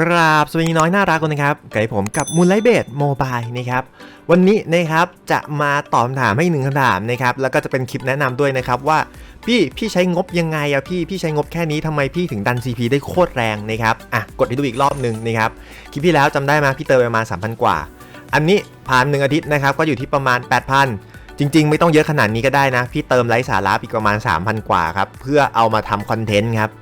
กราบสวัสดีน้อยน่ารักคนนะครับกับผมกับมูลไลเบดโมบายนะครับวันนี้นะครับจะมาตอบคำถามให้หนึ่งคำถามนะครับแล้วก็จะเป็นคลิปแนะนำด้วยนะครับว่าพี่พี่ใช้งบยังไงอะพี่พี่ใช้งบแค่นี้ทำไมพี่ถึงดัน CP ได้โคตรแรงนะครับอะกดให้ดูอีกรอบหนึ่งนะครับคลิปที่แล้วจำได้ไหมพี่เติมไประมาณ3,000 กว่า อันนี้ผ่านหนึ่งอาทิตย์นะครับก็อยู่ที่ประมาณ 8,000จริงๆ ไม่ต้องเยอะขนาดนี้ก็ได้นะ พี่เติมไร้สาระอีกประมาณ 3,000 กว่าครับ เพื่อเอามาทำคอนเทนต์ครับ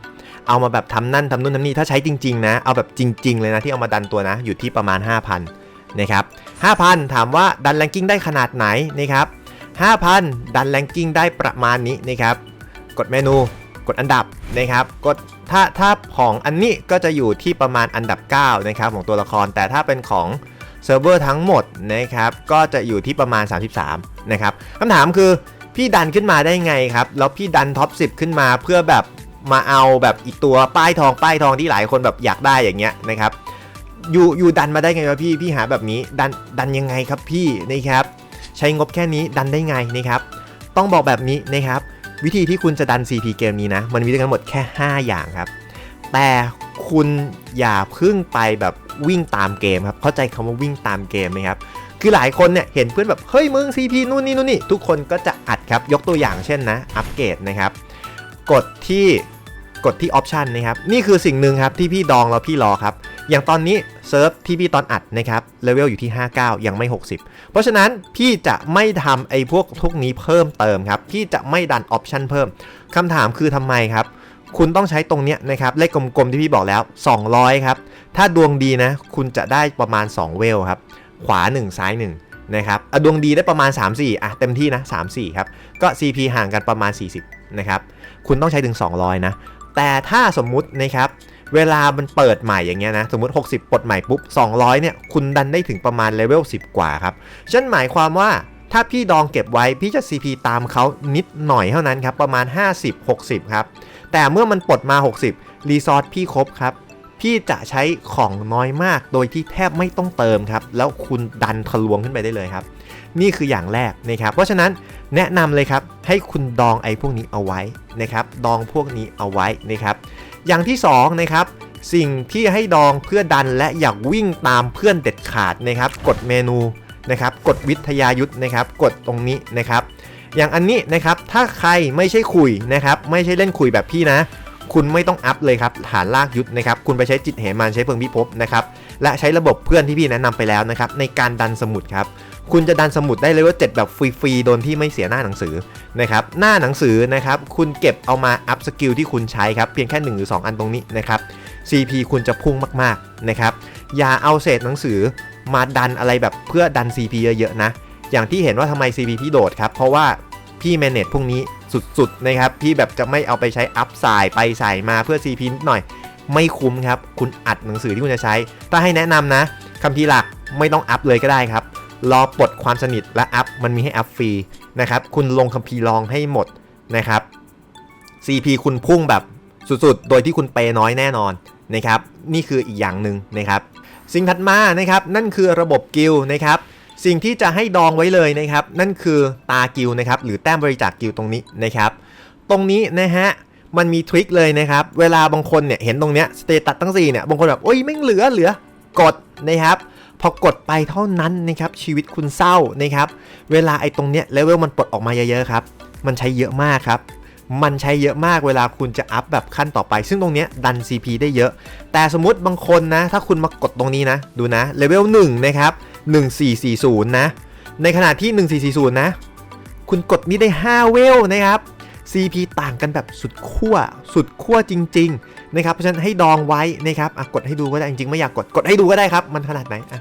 เอามาแบบทำนั่นทำนู่นทำนี่ถ้าใช้จริงๆนะ เอาแบบจริง ๆ เลยนะที่เอามาดันตัวนะ อยู่ที่ประมาณ 5,000นะครับ5,000 ถามว่าดันแรงกิ้งได้ขนาดไหนนะครับ5,000 ดันแรงกิ้งได้ประมาณนี้นะครับ กดเมนูกดอันดับนะครับ กดถ้าถ้าของอันนี้ก็จะอยู่ที่ประมาณอันดับ 9 นะครับของตัวละคร แต่ถ้าเป็นของเซิร์ฟเวอร์ทั้งหมดนะครับ ก็จะอยู่ที่ประมาณ 33 นะครับคำถามคือพี่ดันขึ้นมาได้ไงครับ แล้วพี่ดันท็อป 10 ขึ้นมาเพื่อแบบ มาเอาแบบอีกตัวป้ายทองป้ายทองที่หลายคนแบบอยากได้อย่างเงี้ยนะครับอยู่อยู่ดันมาได้ไงวะพี่พี่หาแบบนี้ดันดันยังไงครับพี่นะครับ ใช้งบแค่นี้ดันได้ไงนะครับ ต้องบอกแบบนี้นะครับ วิธีที่คุณจะดัน CP เกมนี้นะ มันมีด้วยกันหมดแค่ 5 อย่างครับ แต่คุณอย่าพึ่งไปแบบวิ่งตามเกมครับ เข้าใจคำว่าวิ่งตามเกมไหมครับ คือหลายคนเนี่ยเห็นเพื่อนแบบเฮ้ยมึง CP นู่นนี่นู่นนี่ทุกคนก็จะอัดครับยกตัวอย่างเช่นนะอัปเกรดนะครับกดที่ กดที่ออปชันนะครับนี่คือสิ่งหนึ่งครับที่พี่ดองแล้วพี่รอครับอย่างตอนนี้เซิร์ฟที่พี่ตอนอัดนะครับเลเวลอยู่ที่ 59 ยังไม่ 60 เพราะฉะนั้นพี่จะไม่ทำไอ้พวกทุกนี้เพิ่มเติมครับพี่จะไม่ดันออปชันเพิ่มคำถามคือทำไมครับคุณต้องใช้ตรงเนี้ยนะครับเลขกลมๆที่พี่บอกแล้ว 200 ครับ ถ้าดวงดีนะ คุณจะได้ประมาณ 2 เวลครับ ขวา 1 ซ้าย 1 นะครับอดวงดีได้ประมาณ 3-4อะเต็มที่นะ 3-4 ครับ ก็ CP ห่างกันประมาณ 40 นะครับ คุณต้องใช้ถึง 200 นะ แต่ถ้าสมมุตินะครับเวลามันเปิดใหม่อย่างเงี้ยนะ สมมติ 60ปลดใหม่ปุ๊บ 200 เนี่ย คุณดันได้ถึงประมาณเลเวล 10 กว่าครับฉันหมายความว่าถ้าพี่ดองเก็บไว้ พี่จะ CP ตามเขานิดหน่อยเท่านั้นครับ ประมาณ 50-60 ครับ แต่เมื่อมันปลดมา 60 รีซอสพี่ครบครับ พี่จะใช้ของน้อยมากโดยที่แทบไม่ต้องเติมครับ แล้วคุณดันทะลวงขึ้นไปได้เลยครับ นี่คืออย่างแรกนะครับ เพราะฉะนั้นแนะนำเลยครับ ให้คุณดองไอ้พวกนี้เอาไว้นะครับ ดองพวกนี้เอาไว้นะครับ อย่างที่2นะครับสิ่งที่ให้ดองเพื่อดันและอยากวิ่งตามเพื่อนเด็ดขาดนะครับ กดเมนูนะครับ กดวิทยายุทธนะครับ กดตรงนี้นะครับ อย่างอันนี้นะครับถ้าใครไม่ใช่คุยนะครับ ไม่ใช่เล่นคุยแบบพี่นะ คุณไม่ต้องอัพเลยครับฐานลากยุทธนะครับคุณไปใช้จิตเหมันใช้เพิงพิภพนะครับและใช้ระบบเพื่อนที่พี่แนะนำไปแล้วนะครับในการดันสมุดครับคุณจะดันสมุดได้เลยว่า 7 แบบฟรีๆโดนที่ไม่เสียหน้าหนังสือนะครับหน้าหนังสือนะครับคุณเก็บเอามาอัพสกิลที่คุณใช้ครับเพียงแค่1หรือ2 อันตรงนี้นะครับ CP คุณจะพุ่งมากๆนะครับอย่าเอาเศษหนังสือมาดันอะไรแบบเพื่อดัน CP เยอะๆนะอย่างที่เห็นว่าทำไม CP พี่โดดครับเพราะว่าพี่แมเนจพวกนี้ สุดๆนะครับพี่แบบจะไม่เอาไปใช้อัพสายไปใส่มาเพื่อ CP นิดหน่อย ไม่คุ้มครับ คุณอัดหนังสือที่คุณจะใช้ ถ้าให้แนะนำนะคำพีหลักไม่ต้องอัพเลยก็ได้ครับ รอปลดความสนิทและอัพมันมีให้อัพฟรีนะครับคุณลงคัมภีร์ลองให้หมดนะครับ CP คุณพุ่งแบบสุดๆ โดยที่คุณเปย์น้อยแน่นอนนะครับ นี่คืออีกอย่างหนึ่งนะครับ สิ่งถัดมานะครับ นั่นคือระบบกิลนะครับ สิ่งที่จะให้ดองไว้เลยนะครับ นั่นคือตากิลนะครับ หรือแต้มบริจาคกิลตรงนี้นะครับ ตรงนี้นะฮะมันมีทริคเลยนะครับ เวลาบางคนเนี่ยเห็นตรงเนี้ยสเตตัสทั้ง4เนี่ยบางคนแบบโอ้ยไม่เหลือเหลือกดนะครับพอกดไปเท่านั้นนะครับชีวิตคุณเศร้านะครับเวลาไอ้ตรงเนี้ยเลเวลมันปลดออกมาเยอะๆครับมันใช้เยอะมากครับมันใช้เยอะมากเวลาคุณจะอัพแบบขั้นต่อไป ซึ่งตรงเนี้ยดัน CP ได้เยอะ แต่สมมติบางคนนะ ถ้าคุณมากดตรงนี้นะ ดูนะเลเวล1นะครับ 1440 นะ ในขณะที่ 1440 นะ คุณกดนี้ได้ 5 เวลนะครับ CP ต่างกันแบบสุดขั้วสุดขั้วจริง ๆ นะครับ เพราะฉะนั้นให้ดองไว้นะครับอะกดให้ดูก็ได้จริงๆ ไม่อยากกด กดให้ดูก็ได้ครับ มันขนาดไหนอะ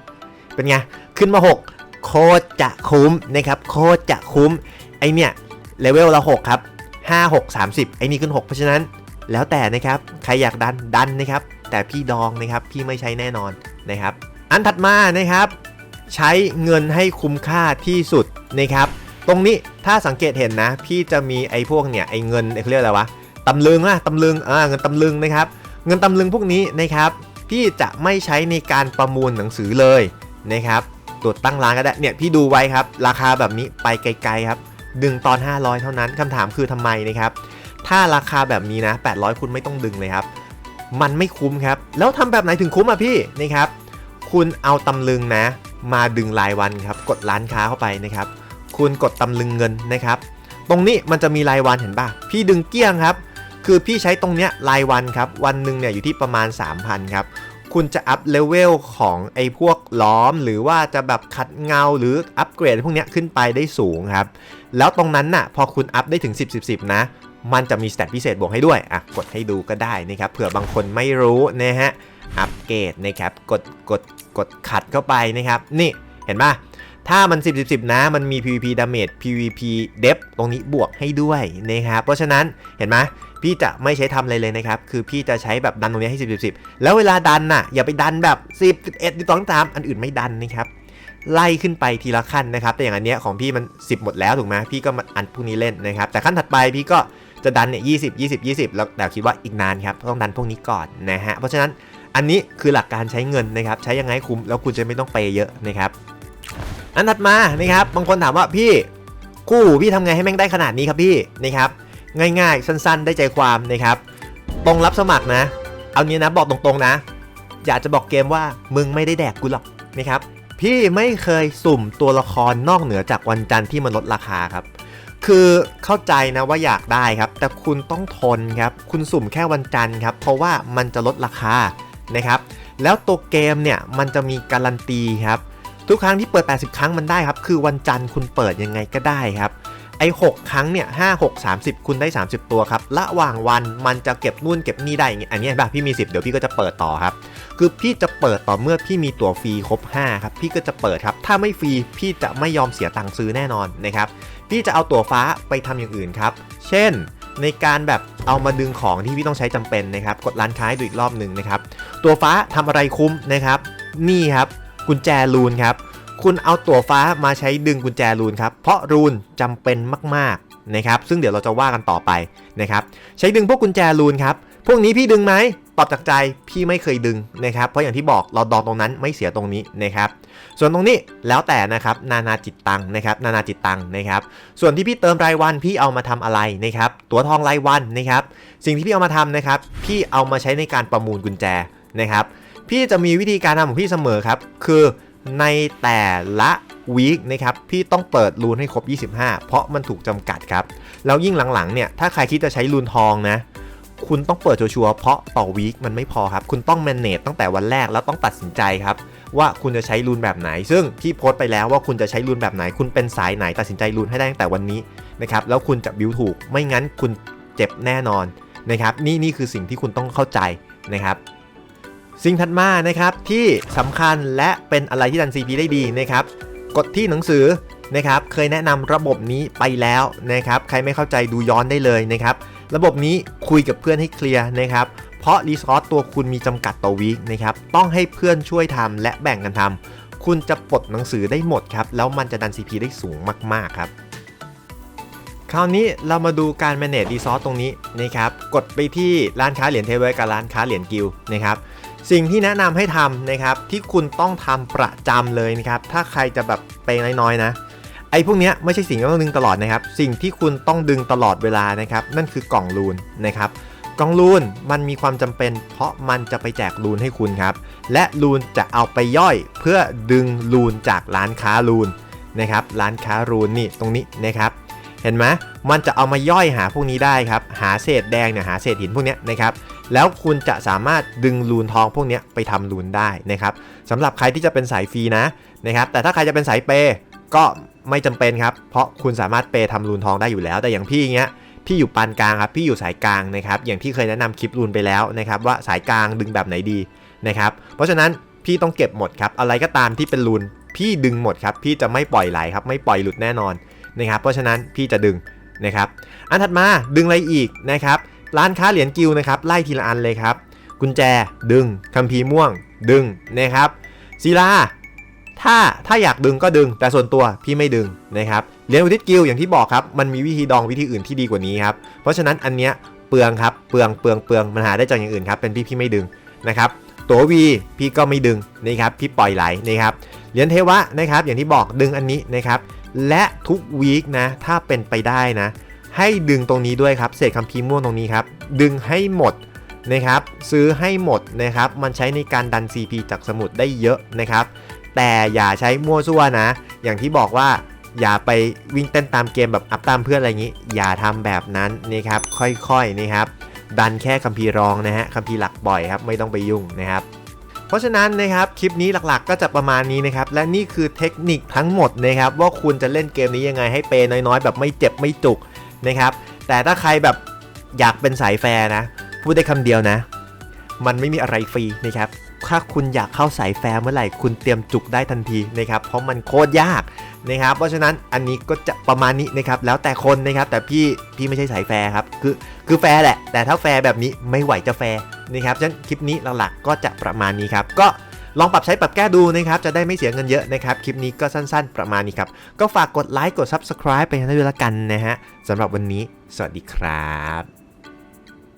เป็นไง ขึ้นมา 6 โคตรจะคุ้มนะครับ โคตรจะคุ้ม ไอเนี่ยเลเวลละ6ครับ 5 6 30 ไอนี่ขึ้น 6 เพราะฉะนั้นแล้วแต่นะครับ ใครอยากดันดันนะครับ แต่พี่ดองนะครับ พี่ไม่ใช้แน่นอนนะครับ อันถัดมานะครับ ใช้เงินให้คุ้มค่าที่สุดนะครับ ตรงนี้ถ้าสังเกตเห็นนะ พี่จะมีไอ้พวกเนี่ยไอ้เงินไอ้เรียกอะไรวะตำลึงอะตำลึงอ่าเงินตำลึงนะครับ เงินตำลึงพวกนี้นะครับ พี่จะไม่ใช้ในการประมูลหนังสือเลยนะครับตัวตั้งร้านก็ได้เนี่ยพี่ดูไว้ครับ ราคาแบบนี้ไปไกลๆครับดึงตอน 500 เท่านั้นคำถามคือทำไมนะครับ ถ้าราคาแบบนี้นะ 800 คุณไม่ต้องดึงเลยครับ มันไม่คุ้มครับ แล้วทำแบบไหนถึงคุ้มอะพี่นะครับ คุณเอาตำลึงนะ มาดึงรายวันครับกดร้านค้าเข้าไปนะครับคุณกดตำลึงเงินนะครับ ตรงนี้มันจะมีรายวันเห็นป่ะพี่ดึงเกลี้ยงครับ คือพี่ใช้ตรงเนี้ยรายวันครับ วันหนึ่งเนี่ยอยู่ที่ประมาณ 3,000ครับคุณจะอัพเลเวลของไอ้พวกล้อม หรือว่าจะแบบขัดเงาหรืออัปเกรดพวกเนี้ยขึ้นไปได้สูงครับ แล้วตรงนั้นน่ะพอคุณอัพได้ถึง 10 10 10 นะ มันจะมีสเตตพิเศษบวกให้ด้วย อะ กดให้ดูก็ได้นะครับเผื่อบางคนไม่รู้นะฮะ อัปเกรดนะครับกดกดกดขัดเข้าไปนะครับ นี่เห็นปะถ้ามัน 10 10 10 นะ มันมี PVP damage PVP depth ตรงนี้บวกให้ด้วยนะครับ เพราะฉะนั้นเห็นไหมพี่จะไม่ใช้ทำอะไรเลยนะครับ คือพี่จะใช้แบบดันตรงนี้ให้ 10 10 10 แล้วเวลาดันน่ะ อย่าไปดันแบบ 10 11 12 3 อันอื่นไม่ดันนะครับ ไล่ขึ้นไปทีละขั้นนะครับ แต่อย่างอันเนี้ยของพี่มัน 10 หมดแล้วถูกไหมพี่ก็มาอันพวกนี้เล่นนะครับ แต่ขั้นถัดไปพี่ก็จะดันเนี่ยยี่สิบยี่สิบยี่สิบแล้วแต่คิดว่าอีกนานครับ ต้องดันพวกนี้ก่อนนะฮะ เพราะฉะนั้น อันนี้คือหลักการใช้เงินนะครับ ใช้ยังไงคุ้มแล้วคุณจะไม่ต้องเปเยอะนะครับ อันถัดมานะครับ บางคนถามว่าพี่คู่พี่ทำไงให้แม่งได้ขนาดนี้ครับพี่นะครับ ง่ายๆ สั้นๆ ได้ใจความนะครับ ตรงรับสมัครนะ เอางี้นะบอกตรงๆนะ อยากจะบอกเกมว่ามึงไม่ได้แดกกูหรอกนะครับ พี่ไม่เคยสุ่มตัวละครนอกเหนือจากวันจันทร์ที่มันลดราคาครับคือเข้าใจนะว่าอยากได้ครับ แต่คุณต้องทนครับ คุณสุ่มแค่วันจันทร์ครับ เพราะว่ามันจะลดราคา นะครับ แล้วตัวเกมเนี่ยมันจะมีการันตีครับ ทุกครั้งที่เปิด 80 ครั้งมันได้ครับ คือวันจันทร์คุณเปิดยังไงก็ได้ครับ ไอ้6ครั้งเนี่ย5 6 30คุณได้ 30 ตัวครับ ระหว่างวันมันจะเก็บนู่นเก็บนี่ได้อย่างเงี้ยอันนี้แบบพี่มี 10 เดี๋ยวพี่ก็จะเปิดต่อครับ คือพี่จะเปิดต่อเมื่อพี่มีตั๋วฟรีครบ 5 ครับ พี่ก็จะเปิดครับ ถ้าไม่ฟรีพี่จะไม่ยอมเสียตังค์ซื้อแน่นอนนะครับ พี่จะเอาตั๋วฟ้าไปทำอย่างอื่นครับ เช่น ในการแบบเอามาดึงของที่พี่ต้องใช้จำเป็นนะครับ กดร้านค้าให้ดูอีกรอบหนึ่งนะครับ ตัวฟ้าทำอะไรคุ้มนะครับ นี่ครับกุญแจรูนครับ คุณเอาตัวฟ้ามาใช้ดึงกุญแจรูนครับ เพราะรูนจำเป็นมากๆนะครับ ซึ่งเดี๋ยวเราจะว่ากันต่อไปนะครับ ใช้ดึงพวกกุญแจรูนครับ พวกนี้พี่ดึงไหมตอบจากใจพี่ไม่เคยดึงนะครับ เพราะอย่างที่บอกเราดองตรงนั้นไม่เสียตรงนี้นะครับ ส่วนตรงนี้แล้วแต่นะครับนานาจิตตังนะครับนานาจิตตังนะครับ ส่วนที่พี่เติมรายวันพี่เอามาทำอะไรนะครับ ตั๋วทองรายวันนะครับ สิ่งที่พี่เอามาทำนะครับ พี่เอามาใช้ในการประมูลกุญแจนะครับ พี่จะมีวิธีการทำของพี่เสมอครับ คือในแต่ละวีคนะครับ พี่ต้องเปิดรูนให้ครบ 25 เพราะมันถูกจำกัดครับ แล้วยิ่งหลังๆเนี่ย ถ้าใครคิดจะใช้รูนทองนะ คุณต้องเปิดชัวร์เพราะต่อวีคมันไม่พอครับ คุณต้องแมเนจตั้งแต่วันแรกแล้วต้องตัดสินใจครับ ว่าคุณจะใช้รูนแบบไหน ซึ่งพี่โพสต์ไปแล้วว่าคุณจะใช้รูนแบบไหน คุณเป็นสายไหนตัดสินใจรูนให้ได้ตั้งแต่วันนี้นะครับแล้วคุณจะบิวถูกไม่งั้นคุณเจ็บแน่นอนนะครับนี่นี่คือสิ่งที่คุณต้องเข้าใจนะครับสิ่งถัดมานะครับที่สำคัญและเป็นอะไรที่ดัน CP ได้ดีนะครับกดที่หนังสือนะครับเคยแนะนำระบบนี้ไปแล้วนะครับใครไม่เข้าใจดูย้อนได้เลยนะครับ ระบบนี้คุยกับเพื่อนให้เคลียร์นะครับเพราะรีซอสตัวคุณมีจำกัดต่อวีคนะครับต้องให้เพื่อนช่วยทำและแบ่งกันทำคุณจะปลดหนังสือได้หมดครับแล้วมันจะดัน CP ได้สูงมากๆครับคราวนี้เรามาดูการ manage resource ตรงนี้นะครับ กดไปที่ร้านค้าเหรียญเทเวกับร้านค้าเหรียญกิลนะครับ สิ่งที่แนะนำให้ทำนะครับที่คุณต้องทำประจำเลยนะครับ ถ้าใครจะแบบเปย์น้อยๆนะ อ้พวกนี้ไม่ใช่สิ่งที่ต้องดึงตลอดนะครับ สิ่งที่คุณต้องดึงตลอดเวลานะครับ นั่นคือกล่องรูนนะครับ กล่องรูนมันมีความจำเป็น เพราะมันจะไปแจกรูนให้คุณครับ และรูนจะเอาไปย่อยเพื่อดึงรูนจากร้านค้ารูนนะครับ ร้านค้ารูนนี่ตรงนี้นะครับ เห็นไหมมันจะเอามาย่อยหาพวกนี้ได้ครับ หาเศษแดงเนี่ยหาเศษหินพวกนี้นะครับ แล้วคุณจะสามารถดึงรูนทองพวกนี้ไปทำรูนได้นะครับสำหรับใครที่จะเป็นสายฟรีนะนะครับ แต่ถ้าใครจะเป็นสายเปย์ก็ ไม่จำเป็นครับ เพราะคุณสามารถเปย์ทำรูนทองได้อยู่แล้ว แต่อย่างพี่เงี้ยพี่อยู่ปานกลางครับ พี่อยู่สายกลางนะครับ อย่างที่เคยแนะนำคลิปรูนไปแล้วนะครับ ว่าสายกลางดึงแบบไหนดีนะครับ เพราะฉะนั้นพี่ต้องเก็บหมดครับ อะไรก็ตามที่เป็นรูนพี่ดึงหมดครับ พี่จะไม่ปล่อยไหลครับ ไม่ปล่อยหลุดแน่นอนนะครับ เพราะฉะนั้นพี่จะดึงนะครับ อันถัดมาดึงอะไรอีกนะครับ ร้านค้าเหรียญกิลนะครับ ไล่ทีละอันเลยครับ กุญแจดึงคัมภีร์ม่วงดึงนะครับศิลา ถ้าถ้าอยากดึงก็ดึง แต่ส่วนตัวพี่ไม่ดึงนะครับเหรียญอุทิศกิลอย่างที่บอกครับมันมีวิธีดองวิธีอื่นที่ดีกว่านี้ครับเพราะฉะนั้นอันเนี้ยเปลืองครับเปลืองเปลืองเปลืองมันหาได้จากอย่างอื่นครับเป็นพี่พี่ไม่ดึงนะครับตัววีพี่ก็ไม่ดึงนะครับพี่ปล่อยไหลนะครับเหรียญเทวะนะครับอย่างที่บอกดึงอันนี้นะครับและทุกวีคนะถ้าเป็นไปได้นะให้ดึงตรงนี้ด้วยครับเศษคัมภีร์ม่วงตรงนี้ครับดึงให้หมดนะครับซื้อให้หมดนะครับมันใช้ในการดัน CP จากสมุดได้เยอะนะครับ แต่อย่าใช้มั่วซั่วนะ อย่างที่บอกว่าอย่าไปวิ่งเต้นตามเกมแบบอัพตามเพื่อนอะไรอย่างนี้ อย่าทำแบบนั้นนะครับค่อยๆนะครับดันแค่คัมภีร์รองนะฮะคัมภีร์หลักบ่อยครับไม่ต้องไปยุ่งนะครับ เพราะฉะนั้นนะครับคลิปนี้หลักๆ ก็จะประมาณนี้นะครับและนี่คือเทคนิคทั้งหมดนะครับว่าคุณจะเล่นเกมนี้ยังไงให้เปย์น้อยๆ แบบไม่เจ็บไม่จุกนะครับแต่ถ้าใครแบบอยากเป็นสายแฟร์นะพูดได้คำเดียวนะ มันไม่มีอะไรฟรีนะครับ ถ้าคุณอยากเข้าสายแฟร์เมื่อไหร่คุณเตรียมจุกได้ทันทีนะครับเพราะมันโคตรยากนะครับเพราะฉะนั้นอันนี้ก็จะประมาณนี้นะครับแล้วแต่คนนะครับแต่พี่พี่ไม่ใช่สายแฟร์ครับคือคือแฟร์แหละ แต่ถ้าแฟร์แบบนี้ไม่ไหวจะแฟร์นะครับฉะนั้นคลิปนี้หลักๆก็จะประมาณนี้ครับก็ลองปรับใช้ปรับแก้ดูนะครับ จะได้ไม่เสียเงินเยอะนะครับ คลิปนี้ก็สั้นๆ ประมาณนี้ครับ ก็ฝากกดไลค์กด Subscribe ไปให้ด้วยละกันนะฮะสำหรับวันนี้ สวัสดีครับ